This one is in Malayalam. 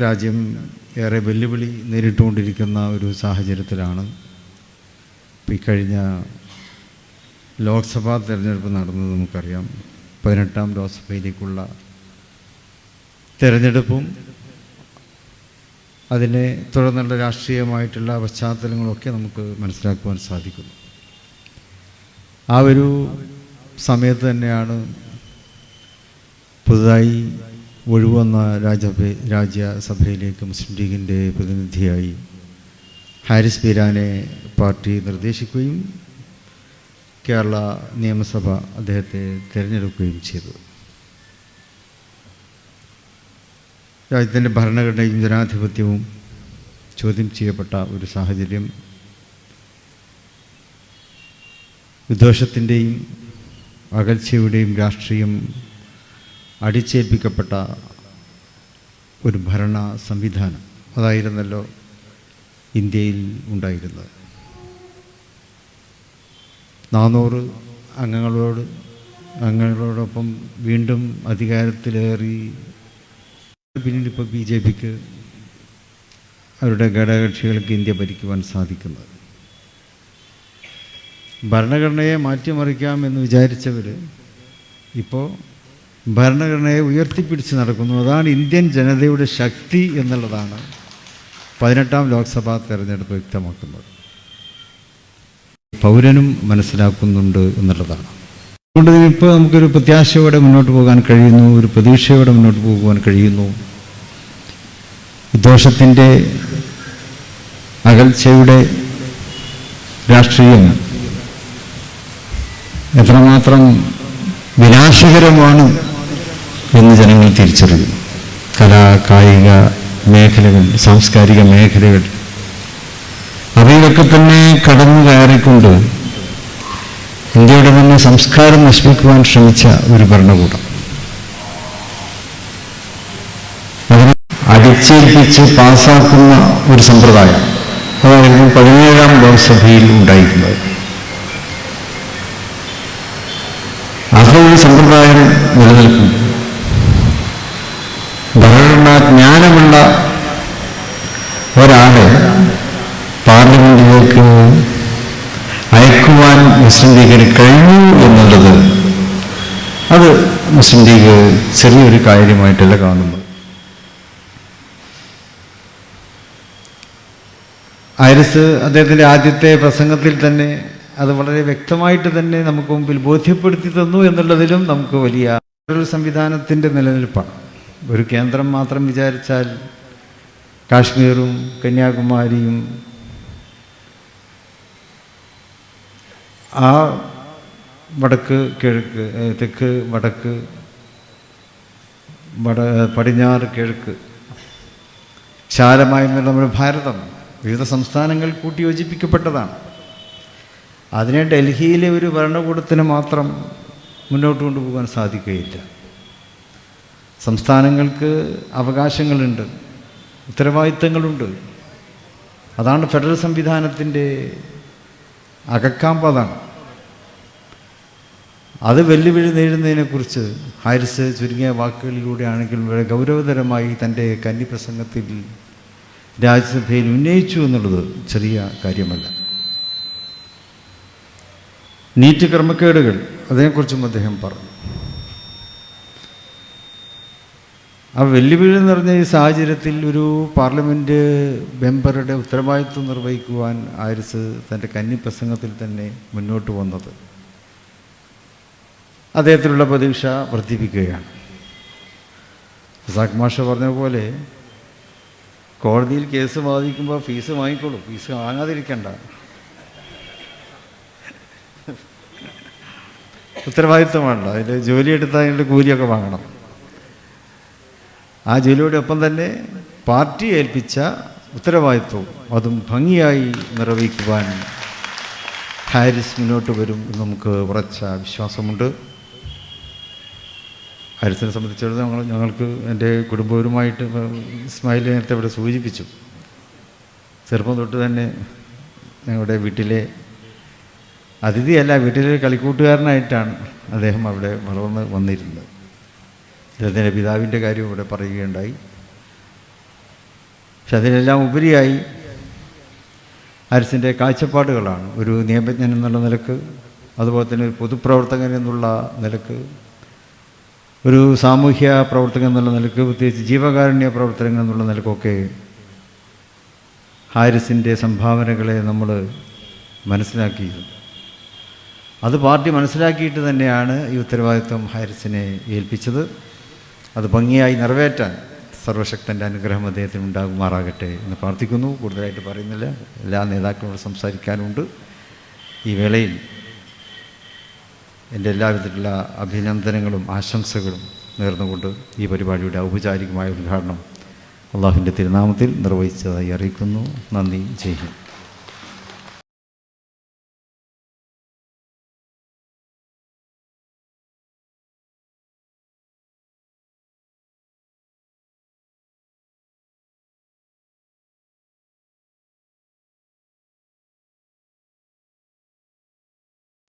രാജ്യം ഏറെ വെല്ലുവിളി നേരിട്ടുകൊണ്ടിരിക്കുന്ന ഒരു സാഹചര്യത്തിലാണ്. ഈ കഴിഞ്ഞ ലോക്സഭാ തിരഞ്ഞെടുപ്പ് നടന്നത് നമുക്കറിയാം. പതിനെട്ടാം ലോക്സഭയിലേക്കുള്ള തിരഞ്ഞെടുപ്പും അതിനെ തുടർന്നുള്ള രാഷ്ട്രീയമായിട്ടുള്ള പശ്ചാത്തലങ്ങളൊക്കെ നമുക്ക് മനസ്സിലാക്കുവാൻ സാധിക്കുന്നു. ആ ഒരു സമയത്ത് തന്നെയാണ് പുതുതായി ഒഴിവന്ന രാജ്യസഭ രാജ്യസഭയിലേക്ക് മുസ്ലിം ലീഗിന്റെ പ്രതിനിധിയായി ഹാരിസ് ബീരാനെ പാർട്ടി നിർദ്ദേശിക്കുകയും കേരള നിയമസഭ അദ്ദേഹത്തെ തിരഞ്ഞെടുക്കുകയും ചെയ്തു. രാജ്യത്തിന്റെ ഭരണഘടനയും ജനാധിപത്യവും ചോദ്യം ചെയ്യപ്പെട്ട ഒരു സാഹചര്യം വിദ്വേഷത്തിന്റെയും അകൽച്ചയുടെയും രാഷ്ട്രീയം അടിച്ചേൽപ്പിക്കപ്പെട്ട ഒരു ഭരണ സംവിധാനം അതായിരുന്നല്ലോ ഇന്ത്യയിൽ ഉണ്ടായിരുന്നത്. നാനൂറ് അംഗങ്ങളോട് അംഗങ്ങളോടൊപ്പം വീണ്ടും അധികാരത്തിലേറി പിന്നീട് ഇപ്പോൾ ബി ജെ പിക്ക് അവരുടെ ഘടകകക്ഷികൾക്ക് ഇന്ത്യ ഭരിക്കുവാൻ സാധിക്കുന്നത്. ഭരണഘടനയെ മാറ്റിമറിക്കാം എന്ന് വിചാരിച്ചവർ ഇപ്പോൾ ഭരണഘടനയെ ഉയർത്തിപ്പിടിച്ച് നടക്കുന്നു. അതാണ് ഇന്ത്യൻ ജനതയുടെ ശക്തി എന്നുള്ളതാണ് പതിനെട്ടാം ലോക്സഭാ തെരഞ്ഞെടുപ്പ് വ്യക്തമാക്കുന്നത്. പൗരനും മനസ്സിലാക്കുന്നുണ്ട് എന്നുള്ളതാണ്. അതുകൊണ്ട് ഇപ്പോൾ നമുക്കൊരു പ്രത്യാശയോടെ മുന്നോട്ട് പോകാൻ കഴിയുന്നു ഒരു പ്രതീക്ഷയോടെ മുന്നോട്ട് പോകുവാൻ കഴിയുന്നു. ദോഷത്തിന്റെ അകൽച്ചയുടെ രാഷ്ട്രീയം എത്രമാത്രം വിനാശകരമാണ് എന്ന് ജനങ്ങൾ തിരിച്ചറിഞ്ഞു. കലാ കായിക മേഖലകൾ സാംസ്കാരിക മേഖലകൾ. അവയിലൊക്കെ തന്നെ കടന്നു കയറിക്കൊണ്ട് ഇന്ത്യയുടെ തന്നെ സംസ്കാരം നശിപ്പിക്കുവാൻ ശ്രമിച്ച ഒരു ഭരണകൂടം. അതിനെ അടിച്ചേൽപ്പിച്ച് പാസാക്കുന്ന ഒരു സമ്പ്രദായം. അതായിരുന്നു പതിനേഴാം ലോക്സഭയിൽ ഉണ്ടായിരുന്നത്. അതൊരു സമ്പ്രദായം നിലനിൽക്കും ഭരണഘടനാ ജ്ഞാനമുള്ള ഒരാളെ പാർലമെന്റിലേക്ക് അയക്കുവാൻ മുസ്ലിം ലീഗിന് കഴിഞ്ഞു എന്നുള്ളത് അത് മുസ്ലിം ലീഗ് ചെറിയൊരു കാര്യമായിട്ടല്ല കാണുന്നത്. ഐറിസ് അദ്ദേഹത്തിന്റെ ആദ്യത്തെ പ്രസംഗത്തിൽ തന്നെ അത് വളരെ വ്യക്തമായിട്ട് തന്നെ നമുക്ക് മുമ്പിൽ ബോധ്യപ്പെടുത്തി തന്നു എന്നുള്ളതിലും നമുക്ക് വലിയ ഒരു സംവിധാനത്തിന്റെ നിലനിൽപ്പാണ്. ഒരു കേന്ദ്രം മാത്രം വിചാരിച്ചാൽ കാശ്മീരും കന്യാകുമാരിയും ആ വടക്ക് കിഴക്ക് തെക്ക് വടക്ക് വട പടിഞ്ഞാറ് കിഴക്ക് ശാലമായി നമ്മുടെ ഭാരതം വിവിധ സംസ്ഥാനങ്ങൾ കൂട്ടിയോജിപ്പിക്കപ്പെട്ടതാണ്. അതിനെ ഡൽഹിയിലെ ഒരു ഭരണകൂടത്തിന് മാത്രം മുന്നോട്ട് കൊണ്ടുപോകാൻ സാധിക്കുകയില്ല. സംസ്ഥാനങ്ങൾക്ക് അവകാശങ്ങളുണ്ട് ഉത്തരവാദിത്തങ്ങളുണ്ട്. അതാണ് ഫെഡറൽ സംവിധാനത്തിന്റെ അകക്കാമ്പതാണ് അത് വെല്ലുവിളി നേരിടുന്നതിനെക്കുറിച്ച് ഹാരിസ് ചുരുങ്ങിയ വാക്കുകളിലൂടെയാണെങ്കിലും വളരെ ഗൗരവതരമായി തന്റെ കന്നി പ്രസംഗത്തിൽ രാജ്യസഭയിൽ ഉന്നയിച്ചു എന്നുള്ളത് ചെറിയ കാര്യമല്ല. നീറ്റ് ക്രമക്കേടുകൾ അതിനെക്കുറിച്ചും അദ്ദേഹം പറഞ്ഞു. ആ വെല്ലുവിളി എന്ന് പറഞ്ഞ ഈ സാഹചര്യത്തിൽ ഒരു പാർലമെന്റ് മെമ്പറുടെ ഉത്തരവാദിത്വം നിർവഹിക്കുവാൻ ആരിസ് തന്റെ കന്നി പ്രസംഗത്തിൽ തന്നെ മുന്നോട്ട് വന്നത്. അദ്ദേഹത്തിലുള്ള പ്രതീക്ഷ വർദ്ധിപ്പിക്കുകയാണ്. റസാഖ് മാഷ പറഞ്ഞ പോലെ കോടതിയിൽ കേസ് ബാധിക്കുമ്പോൾ ഫീസ് വാങ്ങിക്കോളൂ ഫീസ് വാങ്ങാതിരിക്കണ്ട. ഉത്തരവാദിത്വമാണല്ലോ അതിന്റെ ജോലി എടുത്താൽ അതിന്റെ കൂലിയൊക്കെ വാങ്ങണം. ആ ജോലിയോടൊപ്പം തന്നെ പാർട്ടി ഏൽപ്പിച്ച ഉത്തരവാദിത്വവും അതും ഭംഗിയായി നിർവഹിക്കുവാൻ ഹാരിസ് മുന്നോട്ട് വരും എന്ന് നമുക്ക് ഉറച്ച വിശ്വാസമുണ്ട്. ഹാരിസിനെ സംബന്ധിച്ചിടത്തോളം ഞങ്ങൾ ഞങ്ങൾക്ക് എന്റെ കുടുംബവരുമായിട്ട് ഇസ്മായിൽ നേരത്തെ ഇവിടെ സൂചിപ്പിച്ചു. ചെറുപ്പം തൊട്ട് തന്നെ ഞങ്ങളുടെ വീട്ടിലെ അതിഥിയല്ല വീട്ടിലെ കളിക്കൂട്ടുകാരനായിട്ടാണ് അദ്ദേഹം അവിടെ വളർന്ന് വന്നിരുന്നത്. അദ്ദേഹത്തിന്റെ പിതാവിന്റെ കാര്യം ഇവിടെ പറയുകയുണ്ടായി. പക്ഷെ അതിലെല്ലാം ഉപരിയായി ഹാരിസിന്റെ കാഴ്ചപ്പാടുകളാണ്. ഒരു നിയമജ്ഞൻ എന്നുള്ള നിലയ്ക്ക് അതുപോലെ തന്നെ ഒരു പൊതുപ്രവർത്തകൻ എന്നുള്ള നിലയ്ക്ക് ഒരു സാമൂഹ്യ പ്രവർത്തകൻ എന്നുള്ള നിലയ്ക്ക് പ്രത്യേകിച്ച് ജീവകാരുണ്യ പ്രവർത്തകൻ എന്നുള്ള നിലക്കൊക്കെ ഹാരിസിന്റെ സംഭാവനകളെ നമ്മൾ മനസ്സിലാക്കിയിരുന്നു. അത് പാർട്ടി മനസ്സിലാക്കിയിട്ട് തന്നെയാണ് ഈ ഉത്തരവാദിത്വം ഹാരിസിനെ ഏൽപ്പിച്ചത്. അത് ഭംഗിയായി നിറവേറ്റാൻ സർവശക്തന്റെ അനുഗ്രഹം അദ്ദേഹത്തിന് ഉണ്ടാകുമാറാകട്ടെ എന്ന് പ്രാർത്ഥിക്കുന്നു. കൂടുതലായിട്ട് പറയുന്നില്ല. എല്ലാ നേതാക്കളോട് സംസാരിക്കാനുണ്ട്. ഈ വേളയിൽ എന്റെ എല്ലാവിധത്തിലുള്ള അഭിനന്ദനങ്ങളും ആശംസകളും നേർന്നുകൊണ്ട് ഈ പരിപാടിയുടെ ഔപചാരികമായ ഉദ്ഘാടനം അള്ളാഹുവിന്റെ തിരുനാമത്തിൽ നിർവഹിച്ചതായി അറിയിക്കുന്നു. നന്ദി. ജയ് ഹിന്ദ്.